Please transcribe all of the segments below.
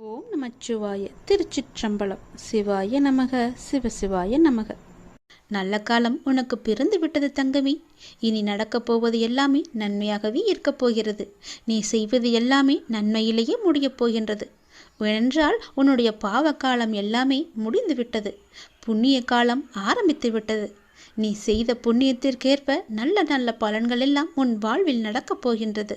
ஓம் நமச்சிவாய திருச்சிற்றம்பலம். சிவாய நமக. சிவசிவாய நமக. நல்ல காலம் உனக்கு பிறந்து விட்டது தங்கமி. இனி நடக்கப் போவது எல்லாமே நன்மையாகவே இருக்கப் போகிறது. நீ செய்வது எல்லாமே நன்மையிலேயே முடியப் போகின்றது. ஏனென்றால் உன்னுடைய பாவ காலம் எல்லாமே முடிந்து விட்டது. புண்ணிய காலம் ஆரம்பித்து விட்டது. நீ செய்த புண்ணியத்திற்கேற்ப நல்ல நல்ல பலன்கள் எல்லாம் உன் வாழ்வில் நடக்கப் போகின்றது.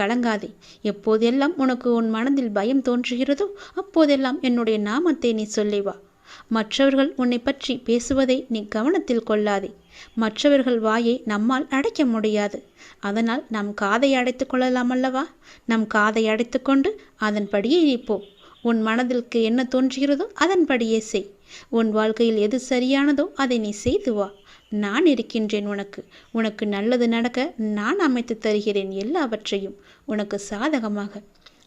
கலங்காதே. எப்போதெல்லாம் உனக்கு உன் மனதில் பயம் தோன்றுகிறதோ அப்போதெல்லாம் என்னுடைய நாமத்தை நீ சொல்லி வா மற்றவர்கள் உன்னை பற்றி பேசுவதை நீ கவனத்தில் கொள்ளாதே. மற்றவர்கள் வாயை நம்மால் அடைக்க முடியாது. அதனால் நம் காதை அடைத்து கொள்ளலாம் அல்லவா? நம் காதை அடைத்து கொண்டு அதன்படியே இப்போ போ உன் மனதிற்கு என்ன தோன்றுகிறதோ அதன்படியே செய். உன் வாழ்க்கையில் எது சரியானதோ அதை நீ செய்து வா. நான் இருக்கின்றேன் உனக்கு. உனக்கு நல்லது நடக்க நான் அமைத்து தருகிறேன் எல்லாவற்றையும். உனக்கு சாதகமாக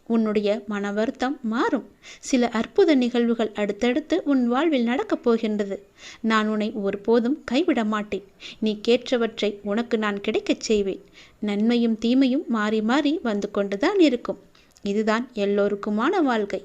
உன்னுடைய மன வருத்தம் மாறும். சில அற்புத நிகழ்வுகள் அடுத்தடுத்து உன் வாழ்வில் நடக்கப் போகின்றது. நான் உன்னை ஒருபோதும் கைவிட மாட்டேன். நீ கேட்டவற்றை உனக்கு நான் கிடைக்கச் செய்வேன். நன்மையும் தீமையும் மாறி மாறி வந்து கொண்டுதான் இருக்கும். இதுதான் எல்லோருக்குமான வாழ்க்கை.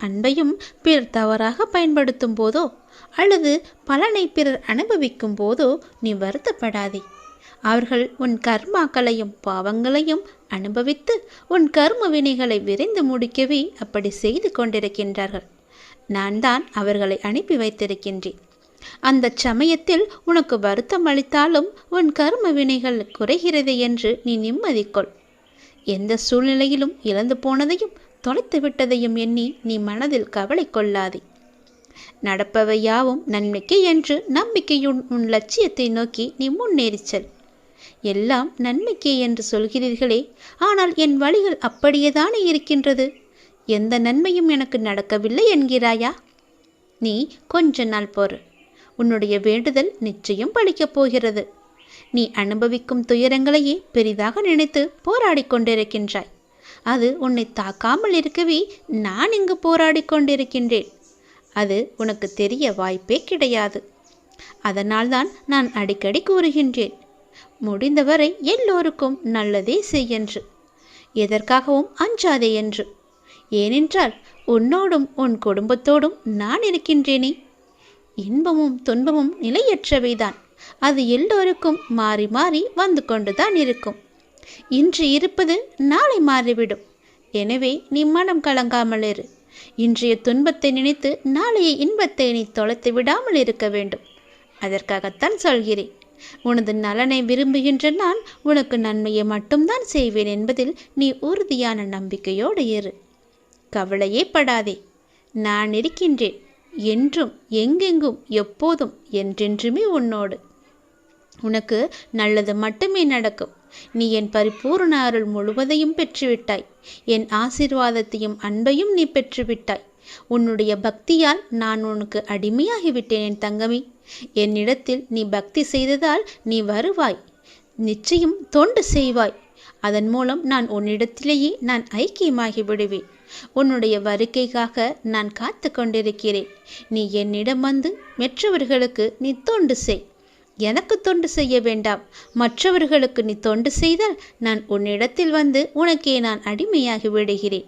அன்பையும் பிறர் தவறாக பயன்படுத்தும் போதோ அல்லது பலனை பிறர் அனுபவிக்கும் போதோ நீ வருத்தப்படாதே. அவர்கள் உன் கர்மாக்களையும் பாவங்களையும் அனுபவித்து உன் கர்ம வினைகளை விரைந்து முடிக்கவே அப்படி செய்து கொண்டிருக்கின்றார்கள். நான் தான் அவர்களை அனுப்பி வைத்திருக்கின்றேன். அந்த சமயத்தில் உனக்கு வருத்தம் அளித்தாலும் உன் கர்ம வினைகள் குறைகிறது என்று நீ நிம்மதிக்கொள். எந்த சூழ்நிலையிலும் இழந்து போனதையும் தொலைத்து விட்டதையும் எண்ணி நீ மனதில் கவலை கொள்ளாதே. நடப்பவை யாவும் நன்மைக்கு என்று நம்பிக்கையுன் உன் லட்சியத்தை நோக்கி நீ முன்னேறிச்சல் எல்லாம் நன்மைக்கே என்று சொல்கிறீர்களே ஆனால் என் வழிகள் அப்படியேதானே இருக்கின்றது? எந்த நன்மையும் எனக்கு நடக்கவில்லை என்கிறாயா? நீ கொஞ்ச நாள் போறு. உன்னுடைய வேண்டுதல் நிச்சயம் பலிக்கப் போகிறது. நீ அனுபவிக்கும் துயரங்களையே பெரிதாக நினைத்து போராடிக் கொண்டிருக்கின்றாய். அது உன்னை தாக்காமல் இருக்கவே நான் இங்கு போராடி கொண்டிருக்கின்றேன். அது உனக்கு தெரிய வாய்ப்பே கிடையாது. அதனால்தான் நான் அடிக்கடி கூறுகின்றேன். முடிந்தவரை எல்லோருக்கும் நல்லதே செய்யென்று எதற்காகவும் அஞ்சாதே என்று. ஏனென்றால் உன்னோடும் உன் குடும்பத்தோடும் நான் இருக்கின்றேனே. இன்பமும் துன்பமும் நிலையற்றவைதான். அது எல்லோருக்கும் மாறி மாறி வந்து கொண்டுதான் இருக்கும். இன்று இருப்பது நாளை மாறிவிடும். எனவே நீ மனம் கலங்காமல் இரு. இன்றைய துன்பத்தை நினைத்து நாளைய இன்பத்தை நீ தொலைத்து விடாமல் இருக்க வேண்டும். அதற்காகத்தான் சொல்கிறேன். உனது நலனை விரும்புகின்ற நான் உனக்கு நன்மையை மட்டும்தான் செய்வேன் என்பதில் நீ உறுதியான நம்பிக்கையோடு இரு. கவலையே படாதே. நான் இருக்கின்றேன். என்றும் எங்கெங்கும் எப்போதும் என்றென்றுமே உன்னோடு. உனக்கு நல்லது மட்டுமே நடக்கும். நீ என் பரிபூர்ண அருள் முழுவதையும் பெற்றுவிட்டாய். என் ஆசிர்வாதத்தையும் அன்பையும் நீ பெற்றுவிட்டாய். உன்னுடைய பக்தியால் நான் உனக்கு அடிமையாகிவிட்டேன் என் தங்கமி. என்னிடத்தில் நீ பக்தி செய்ததால் நீ வருவாய். நிச்சயம் தொண்டு செய்வாய். அதன் மூலம் நான் உன்னிடத்திலேயே நான் ஐக்கியமாகி விடுவேன். உன்னுடைய வருகைக்காக நான் காத்து கொண்டிருக்கிறேன் நீ என்னிடம் வந்து மற்றவர்களுக்கு நீ தொண்டு செய். எனக்கு தொண்டு செய்ய வேண்டாம். மற்றவர்களுக்கு நீ தொண்டு செய்தால் நான் உன்னிடத்தில் வந்து உனக்கே நான் அடிமையாகி விடுகிறேன்.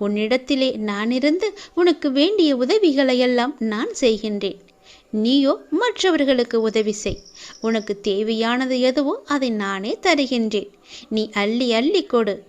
உன்னிடத்திலே நான் இருந்து உனக்கு வேண்டிய உதவிகளையெல்லாம் நான் செய்கின்றேன். நீயோ மற்றவர்களுக்கு உதவி செய். உனக்கு தேவையானது எதுவோ அதை நானே தருகின்றேன். நீ அள்ளி அள்ளி கொடு.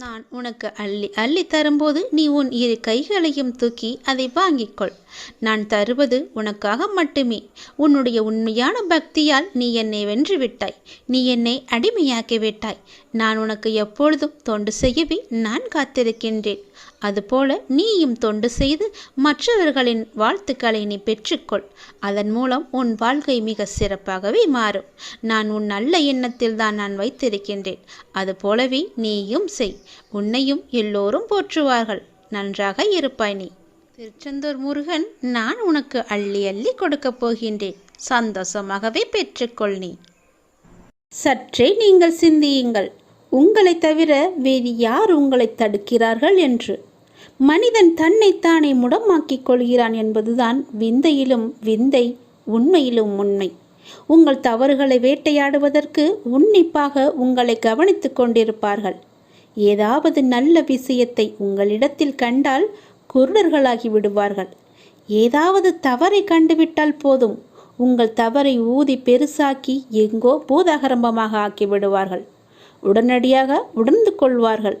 நான் உனக்கு அள்ளி அள்ளி தரும்போது நீ உன் இரு கைகளையும் தூக்கி அதை வாங்கிக்கொள். நான் தருவது உனக்காக மட்டுமே. உன்னுடைய உண்மையான பக்தியால் நீ என்னை வென்று விட்டாய் நீ என்னை அடிமையாக்கி விட்டாய். நான் உனக்கு எப்பொழுதும் தொண்டு செய்யவே நான் காத்திருக்கின்றேன். அதுபோல நீயும் தொண்டு செய்து மற்றவர்களின் வாழ்த்துக்களை நீ பெற்றுக்கொள். அதன் மூலம் உன் வாழ்க்கை மிக சிறப்பாகவே மாறும். நான் உன் நல்ல எண்ணத்தில் தான் நான் வைத்திருக்கின்றேன். அதுபோலவே நீயும் செய். உன்னையும் எல்லோரும் போற்றுவார்கள். நன்றாக இருப்பாய் நீ. திருச்செந்தூர் முருகன் நான் உனக்கு அள்ளி அள்ளி கொடுக்கப் போகின்றேன். சந்தோஷமாகவே பெற்றுக்கொள் நீ. சற்றே நீங்கள் சிந்தியுங்கள். உங்களை தவிர வேறு யார் உங்களை தடுக்கிறார்கள் என்று. மனிதன் தன்னைத்தானே முடமாக்கிக் கொள்கிறான் என்பதுதான் விந்தையிலும் விந்தை உண்மையிலும் உண்மை. உங்கள் தவறுகளை வேட்டையாடுவதற்கு உன்னிப்பாக உங்களை கவனித்துக் கொண்டிருப்பார்கள். ஏதாவது நல்ல விஷயத்தை உங்களிடத்தில் கண்டால் குருடர்களாகி விடுவார்கள். ஏதாவது தவறை கண்டுவிட்டால் போதும். உங்கள் தவறை ஊதி பெருசாக்கி எங்கோ பூதாகரம்பமாக ஆக்கி விடுவார்கள். உடனடியாக உணர்ந்து கொள்வார்கள்.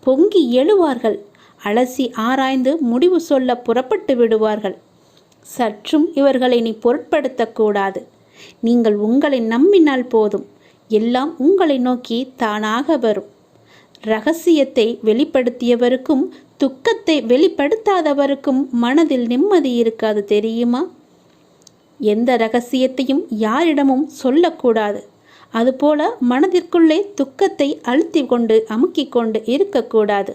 பொங்கி எழுவார்கள். அலசி ஆராய்ந்து முடிவு சொல்ல புறப்பட்டு விடுவார்கள். சற்றும் இவர்களை நீ பொருட்படுத்தக்கூடாது. நீங்கள் உங்களை நம்பினால் போதும். எல்லாம் உங்களை நோக்கி தானாக வரும். ரகசியத்தை வெளிப்படுத்தியவருக்கும் துக்கத்தை வெளிப்படுத்தாதவருக்கும் மனதில் நிம்மதி இருக்காது தெரியுமா? எந்த ரகசியத்தையும் யாரிடமும் சொல்லக்கூடாது. அதுபோல மனதிற்குள்ளே துக்கத்தை அழுத்தி கொண்டு அமுக்கிக் கொண்டு இருக்கக்கூடாது.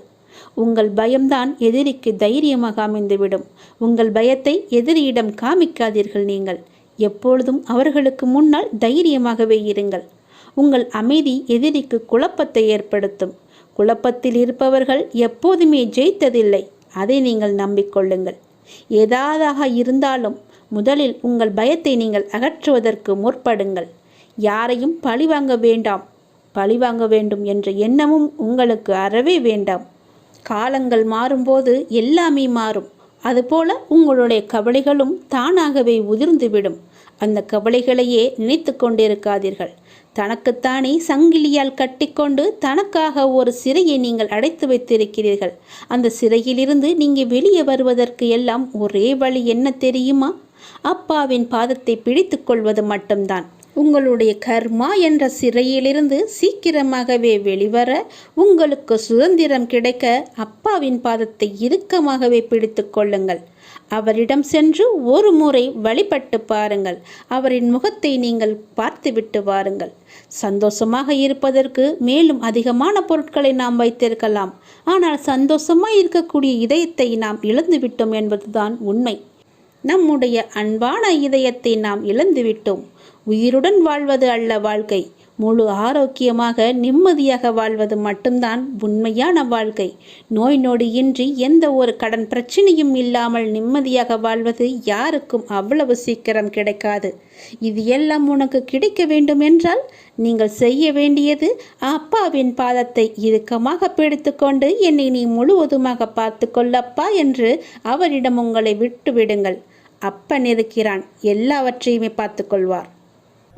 உங்கள் பயம்தான் எதிரிக்கு தைரியமாக அமைந்துவிடும். உங்கள் பயத்தை எதிரியிடம் காமிக்காதீர்கள் நீங்கள். எப்பொழுதும் அவர்களுக்கு முன்னால் தைரியமாகவே இருங்கள். உங்கள் அமைதி எதிரிக்கு குழப்பத்தை ஏற்படுத்தும். குழப்பத்தில் இருப்பவர்கள் எப்போதுமே ஜெயித்ததில்லை. அதை நீங்கள் நம்பிக்கொள்ளுங்கள். ஏதாவதாக இருந்தாலும் முதலில் உங்கள் பயத்தை நீங்கள் அகற்றுவதற்கு முற்படுங்கள். யாரையும் பழிவாங்க வேண்டாம். பழிவாங்க வேண்டும் என்ற எண்ணமும் உங்களுக்கு அறவே வேண்டாம். காலங்கள் மாறும்போது எல்லாமே மாறும். அதுபோல உங்களுடைய கவலைகளும் தானாகவே உதிர்ந்துவிடும். அந்த கவலைகளையே நினைத்து கொண்டிருக்காதீர்கள். தனக்குத்தானே சங்கிலியால் கட்டிக்கொண்டு தனக்காக ஒரு சிறையை நீங்கள் அடைத்து வைத்திருக்கிறீர்கள். அந்த சிறையிலிருந்து நீங்கள் வெளியே வருவதற்கு எல்லாம் ஒரே வழி என்ன தெரியுமா? அப்பாவின் பாதத்தை பிடித்து கொள்வது மட்டும்தான். உங்களுடைய கர்மா என்ற சிறையிலிருந்து சீக்கிரமாகவே வெளிவர உங்களுக்கு சுதந்திரம் கிடைக்க அப்பாவின் பாதத்தை இறுக்கமாகவே பிடித்து கொள்ளுங்கள். அவரிடம் சென்று ஒரு முறை வழிபட்டு பாருங்கள். அவரின் முகத்தை நீங்கள் பார்த்துவிட்டு வாருங்கள். சந்தோஷமாக இருப்பதற்கு மேலும் அதிகமான பொருட்களை நாம் வைத்திருக்கலாம். ஆனால் சந்தோஷமாக இருக்கக்கூடிய இதயத்தை நாம் இழந்துவிட்டோம் என்பதுதான் உண்மை. நம்முடைய அன்பான இதயத்தை நாம் இழந்துவிட்டோம். உயிருடன் வாழ்வது அல்ல வாழ்க்கை. முழு ஆரோக்கியமாக நிம்மதியாக வாழ்வது மட்டும்தான் உண்மையான வாழ்க்கை. நோய் நொடியின்றி எந்த ஒரு கடன் பிரச்சனையும் இல்லாமல் நிம்மதியாக வாழ்வது யாருக்கும் அவ்வளவு சீக்கிரம் கிடைக்காது. இது எல்லாம் உனக்கு கிடைக்க வேண்டும் என்றால் நீங்கள் செய்ய வேண்டியது அப்பாவின் பாதத்தை இறுக்கமாக பிடித்துக்கொண்டு என்னை நீ முழுவதுமாக பார்த்து கொள்ளப்பா என்று அவரிடம் உங்களை விட்டு விடுங்கள் அப்பன் இருக்கிறான். எல்லாவற்றையுமே பார்த்துக்கொள்வார்.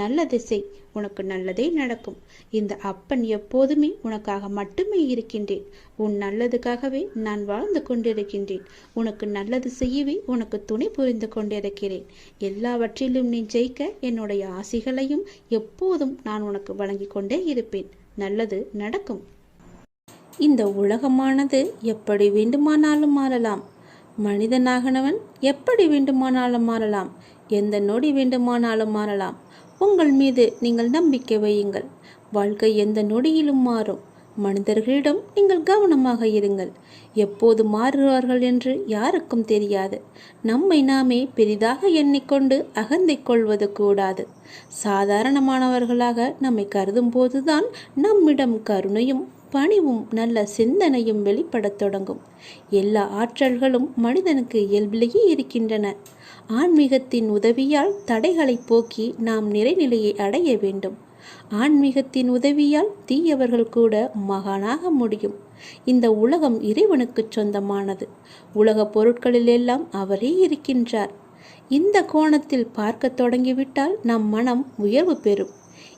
நல்ல திசை உனக்கு நல்லதே நடக்கும். இந்த அப்பன் எப்போதுமே உனக்காக மட்டுமே இருக்கின்றேன். உன் நல்லதுக்காகவே நான் வாழ்ந்து கொண்டிருக்கின்றேன். உனக்கு நல்லது செய்யவே உனக்கு துணை புரிந்து கொண்டிருக்கிறேன். எல்லாவற்றிலும் நீ ஜெயிக்க என்னுடைய ஆசைகளையும் எப்போதும் நான் உனக்கு வழங்கி கொண்டே இருப்பேன். நல்லது நடக்கும். இந்த உலகமானது எப்படி வேண்டுமானாலும் மாறலாம். மனிதனாகனவன் எப்படி வேண்டுமானாலும் மாறலாம். எந்த நொடி வேண்டுமானாலும் மாறலாம். உங்கள் மீது நீங்கள் நம்பிக்கை வையுங்கள். வாழ்க்கை எந்த நொடியிலும் மாறும். மனிதர்களிடம் நீங்கள் கவனமாக இருங்கள். எப்போது மாறுவார்கள் என்று யாருக்கும் தெரியாது. நம்மை நாமே பெரிதாக எண்ணிக்கொண்டு அகந்தை கொள்வது கூடாது. சாதாரணமானவர்களாக நம்மை கருதும் போதுதான் நம்மிடம் கருணையும் பணிவும் நல்ல சிந்தனையும் வெளிப்படத் தொடங்கும். எல்லா ஆற்றல்களும் மனிதனுக்கு இயல்பிலேயே இருக்கின்றன. ஆன்மீகத்தின் உதவியால் தடைகளை போக்கி நாம் நிறைநிலையை அடைய வேண்டும். ஆன்மீகத்தின் உதவியால் தீயவர்கள் கூட மகானாக முடியும். இந்த உலகம் இறைவனுக்கு சொந்தமானது. உலக பொருட்களிலெல்லாம் அவரே இருக்கின்றார். இந்த கோணத்தில் பார்க்க தொடங்கிவிட்டால் நம் மனம் உயர்வு பெறும்.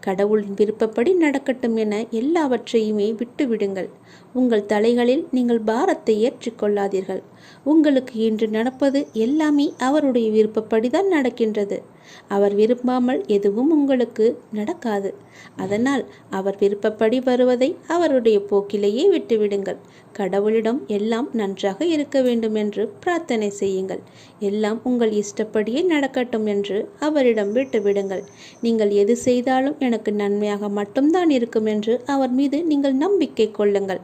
கடவுளின் விருப்பப்படி நடக்கட்டும் என எல்லாவற்றையுமே விட்டுவிடுங்கள். உங்கள் தலைகளில் நீங்கள் பாரத்தை ஏற்றிக்கொள்ளாதீர்கள். உங்களுக்கு இன்று நடப்பது எல்லாமே அவருடைய விருப்பப்படிதான் நடக்கின்றது. அவர் விரும்பாமல் எதுவும் உங்களுக்கு நடக்காது. அதனால் அவர் விருப்பப்படி வருவதை அவருடைய போக்கிலேயே விட்டுவிடுங்கள். கடவுளிடம் எல்லாம் நன்றாக இருக்க வேண்டும் என்று பிரார்த்தனை செய்யுங்கள். எல்லாம் உங்கள் இஷ்டப்படியே நடக்கட்டும் என்று அவரிடம் விட்டுவிடுங்கள். நீங்கள் எது செய்தாலும் எனக்கு நன்மையாக மட்டும்தான் இருக்கும் என்று அவர் மீது நீங்கள் நம்பிக்கை கொள்ளுங்கள்.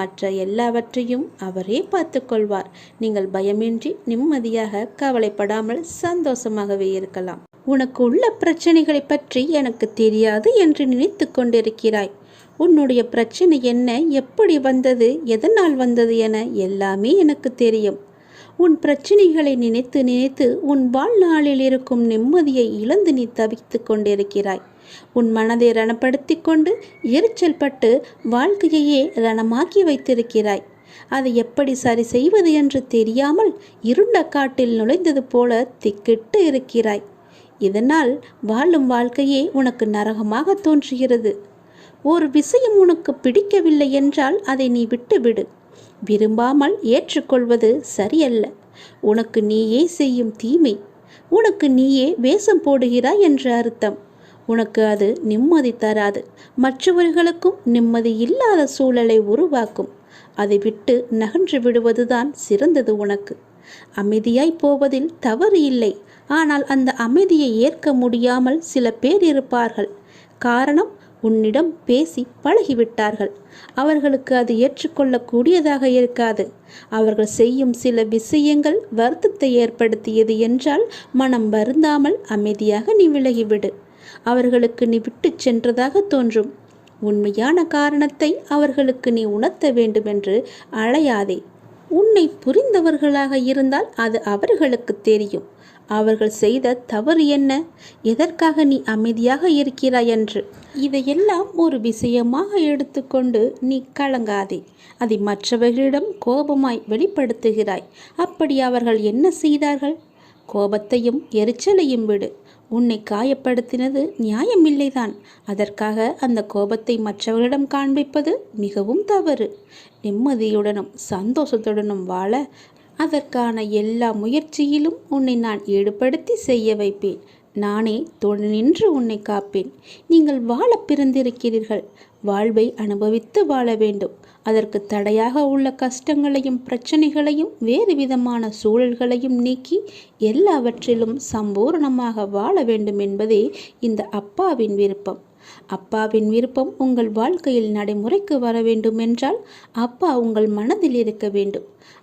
மற்ற எல்லாவற்றையும் அவரே பார்த்து கொள்வார். நீங்கள் பயமின்றி நிம்மதியாக கவலைப்படாமல் சந்தோஷமாகவே இருக்கலாம். உனக்கு உள்ள பிரச்சனைகளை பற்றி எனக்கு தெரியாது என்று நினைத்து கொண்டிருக்கிறாய். உன்னுடைய பிரச்சனை என்ன எப்படி வந்தது எதனால் வந்தது என எல்லாமே எனக்கு தெரியும். உன் பிரச்சனைகளை நினைத்து நினைத்து உன் வாழ்நாளில் இருக்கும் நிம்மதியை இழந்து நீ தவித்து கொண்டிருக்கிறாய். உன் மனதை ரணப்படுத்தி கொண்டு எரிச்சல் பட்டு வாழ்க்கையையே ரணமாக்கி வைத்திருக்கிறாய். அதை எப்படி சரி செய்வது என்று தெரியாமல் இருண்ட காட்டில் நுழைந்தது போல திக்கிட்டு இருக்கிறாய். இதனால் வாழும் வாழ்க்கையே உனக்கு நரகமாக தோன்றுகிறது. ஒரு விஷயம் உனக்கு பிடிக்கவில்லை என்றால் அதை நீ விட்டுவிடு. விரும்பாமல் ஏற்றுக்கொள்வது சரியல்ல. உனக்கு நீயே செய்யும் தீமை. உனக்கு நீயே வேஷம் போடுகிறாய் என்ற அர்த்தம். உனக்கு அது நிம்மதி தராது. மற்றவர்களுக்கும் நிம்மதி இல்லாத சூழலை உருவாக்கும். அதை விட்டு நகன்று விடுவதுதான் சிறந்தது உனக்கு. அமைதியாய் போவதில் தவறு இல்லை. ஆனால் அந்த அமைதியை ஏற்க முடியாமல் சில பேர் இருப்பார்கள். காரணம் உன்னிடம் பேசி பழகிவிட்டார்கள். அவர்களுக்கு அது ஏற்றுக்கொள்ளக்கூடியதாக இருக்காது. அவர்கள் செய்யும் சில விஷயங்கள் வருத்தத்தை ஏற்படுத்தியது என்றால் மனம் வருந்தாமல் அமைதியாக நீ விலகிவிடு. அவர்களுக்கு நீ விட்டு சென்றதாக தோன்றும். உண்மையான காரணத்தை அவர்களுக்கு நீ உணர்த்த வேண்டுமென்று அழையாதே. உன்னை புரிந்தவர்களாக இருந்தால் அது அவர்களுக்கு தெரியும். அவர்கள் செய்த தவறு என்ன? எதற்காக நீ அமைதியாக இருக்கிறாய் என்று? இதையெல்லாம் ஒரு விஷயமாக எடுத்துக்கொண்டு நீ கலங்காதே. அதை மற்றவர்களிடம் கோபமாய் வெளிப்படுத்துகிறாய். அப்படி அவர்கள் என்ன செய்தார்கள்? கோபத்தையும் எரிச்சலையும் விடு. உன்னை காயப்படுத்தினது நியாயமில்லைதான். அதற்காக அந்த கோபத்தை மற்றவர்களிடம் காண்பிப்பது மிகவும் தவறு. நிம்மதியுடனும் சந்தோஷத்துடனும் வாழ அதற்கான எல்லா முயற்சியிலும் உன்னை நான் ஈடுபடுத்தி செய்ய வைப்பேன். நானே துணை நின்று உன்னை காப்பேன். நீங்கள் வாழ பிறந்திருக்கிறீர்கள். வாழ்வை அனுபவித்து வாழ வேண்டும். அதற்கு தடையாக உள்ள கஷ்டங்களையும் பிரச்சனைகளையும் வேறு விதமான சூழல்களையும் நீக்கி எல்லாவற்றிலும் சம்பூர்ணமாக வாழ வேண்டும் என்பதே இந்த அப்பாவின் விருப்பம். அப்பாவின் விருப்பம் உங்கள் வாழ்க்கையில் நடைமுறைக்கு வர வேண்டும் என்றால் அப்பா உங்கள் மனதில் இருக்க வேண்டும்.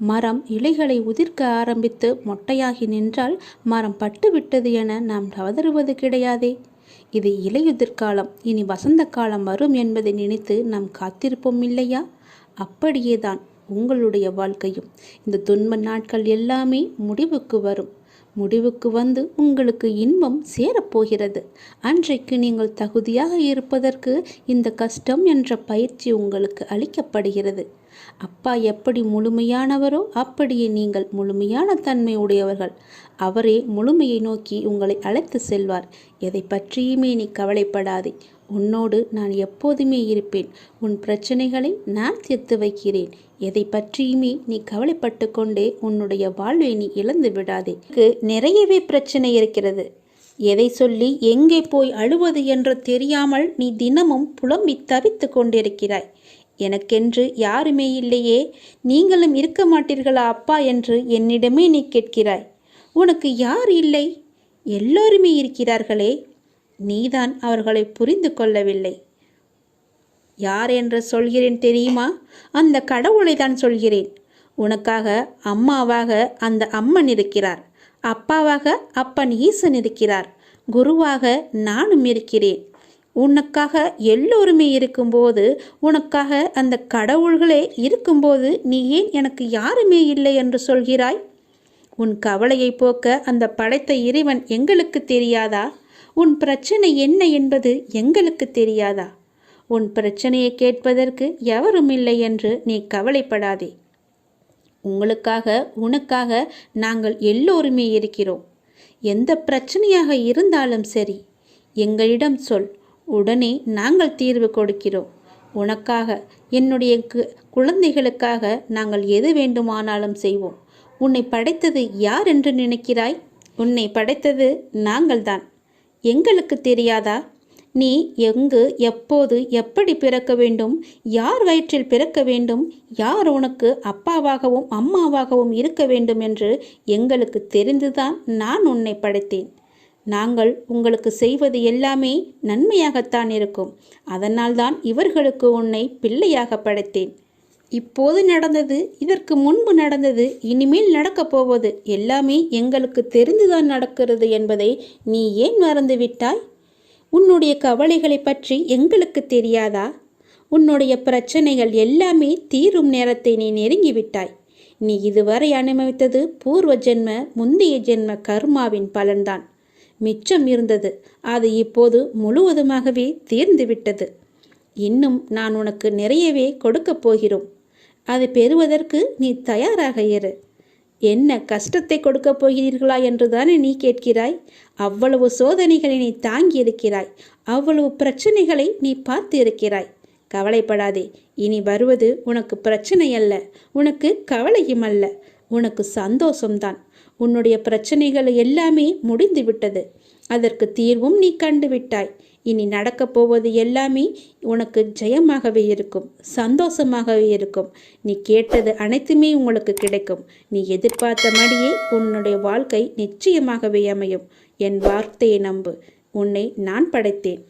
மரம் இலைகளை உதிர்க்க ஆரம்பித்து மொட்டையாகி நின்றால் மரம் பட்டுவிட்டது என நாம் கவதறுவது கிடையாதே. இது இலையுதிர்காலம் இனி வசந்த காலம் வரும் என்பதை நினைத்து நாம் காத்திருப்போம் இல்லையா? அப்படியேதான் உங்களுடைய வாழ்க்கையும் இந்த துன்ப நாட்கள் எல்லாமே முடிவுக்கு வரும். முடிவுக்கு வந்து உங்களுக்கு இன்பம் சேரப்போகிறது. அன்றைக்கு நீங்கள் தகுதியாக இருப்பதற்கு இந்த கஷ்டம் என்ற பயிற்சி உங்களுக்கு அளிக்கப்படுகிறது. அப்பா எப்படி முழுமையானவரோ அப்படியே நீங்கள் முழுமையான தன்மை உடையவர்கள் அவரே முழுமையை நோக்கி உங்களை அழைத்து செல்வார். எதை பற்றியுமே நீ கவலைப்படாதே. உன்னோடு நான் எப்போதுமே இருப்பேன். உன் பிரச்சனைகளை நான் தீர்த்து வைக்கிறேன். எதை பற்றியுமே நீ கவலைப்பட்டு கொண்டே உன்னுடைய வாழ்வை நீ இழந்து விடாதே. நிறையவே பிரச்சனை இருக்கிறது. எதை சொல்லி எங்கே போய் அழுவது என்று தெரியாமல் நீ தினமும் புலம்பி தவித்து கொண்டிருக்கிறாய். எனக்கென்று யாருமே இல்லையே. நீங்களும் இருக்க மாட்டீர்களா அப்பா என்று என்னிடமே நீ கேட்கிறாய். உனக்கு யார் இல்லை? எல்லோருமே இருக்கிறார்களே. நீதான் அவர்களை புரிந்து கொள்ளவில்லை. யார் என்று சொல்கிறேன் தெரியுமா? அந்த கடவுளை தான் சொல்கிறேன். உனக்காக அம்மாவாக அந்த அம்மன் இருக்கிறார். அப்பாவாக அப்பன் ஈசன் இருக்கிறார். குருவாக நானும் இருக்கிறேன். உனக்காக எல்லோருமே இருக்கும்போது உனக்காக அந்த கடவுள்களே இருக்கும்போது நீ ஏன் எனக்கு யாருமே இல்லை என்று சொல்கிறாய்? உன் கவலையை போக்க அந்த படைத்த இறைவன் எங்களுக்கு தெரியாதா? உன் பிரச்சனை என்ன என்பது எங்களுக்கு தெரியாதா? உன் பிரச்சனையை கேட்பதற்கு எவரும் இல்லை என்று நீ கவலைப்படாதே. உங்களுக்காக உனக்காக நாங்கள் எல்லோருமே இருக்கிறோம். எந்த பிரச்சனையாக இருந்தாலும் சரி எங்களிடம் சொல். உடனே நாங்கள் தீர்வு கொடுக்கிறோம். உனக்காக என்னுடைய கு- குழந்தைகளுக்காக நாங்கள் எது வேண்டுமானாலும் செய்வோம். உன்னை படைத்தது யார் என்று நினைக்கிறாய்? உன்னை படைத்தது நாங்கள்தான். எங்களுக்கு தெரியாதா? நீ எங்கு எப்போது எப்படி பிறக்க வேண்டும்? யார் வயிற்றில் பிறக்க வேண்டும்? யார் உனக்கு அப்பாவாகவும் அம்மாவாகவும் இருக்க வேண்டும் என்று எங்களுக்கு தெரிந்துதான் நான் உன்னை படைத்தேன். நாங்கள் உங்களுக்கு செய்வது எல்லாமே நன்மையாகத்தான் இருக்கும். அதனால்தான் இவர்களுக்கு உன்னை பிள்ளையாக படைத்தேன். இப்போது நடந்தது இதற்கு முன்பு நடந்தது இனிமேல் நடக்கப் போவது எல்லாமே எங்களுக்கு தெரிந்துதான் நடக்கிறது என்பதை நீ ஏன் மறந்துவிட்டாய்? உன்னுடைய கவலைகளை பற்றி எங்களுக்கு தெரியாதா? உன்னுடைய பிரச்சனைகள் எல்லாமே தீரும் நேரத்தை நீ நெருங்கிவிட்டாய். நீ இதுவரை அனுபவித்தது பூர்வ ஜென்ம முந்தைய ஜென்ம கர்மாவின் பலன்தான். மிச்சம் இருந்தது. அது இப்போது முழுவதுமாகவே தீர்ந்துவிட்டது இன்னும் நான் உனக்கு நிறையவே கொடுக்கப் போகிறோம். அதை பெறுவதற்கு நீ தயாராக இரு. என்ன கஷ்டத்தை கொடுக்கப் போகிறீர்களா என்றுதானே நீ கேட்கிறாய்? அவ்வளவு சோதனைகளை நீ தாங்கி இருக்கிறாய் அவ்வளவு பிரச்சனைகளை நீ பார்த்து இருக்கிறாய் கவலைப்படாதே. இனி வருவது உனக்கு பிரச்சனை அல்ல உனக்கு கவலையும் அல்ல. உனக்கு சந்தோஷம்தான். உன்னுடைய பிரச்சனைகள் எல்லாமே முடிந்து விட்டது அதற்கு தீர்வும் நீ கண்டு விட்டாய் இனி நடக்கப் போவது எல்லாமே உனக்கு ஜெயமாகவே இருக்கும் சந்தோஷமாகவே இருக்கும். நீ கேட்டது அனைத்துமே உங்களுக்கு கிடைக்கும். நீ எதிர்பார்த்த எதிர்பார்த்தபடியே உன்னுடைய வாழ்க்கை நிச்சயமாகவே அமையும். என் வார்த்தையை நம்பு. உன்னை நான் படைத்தேன்.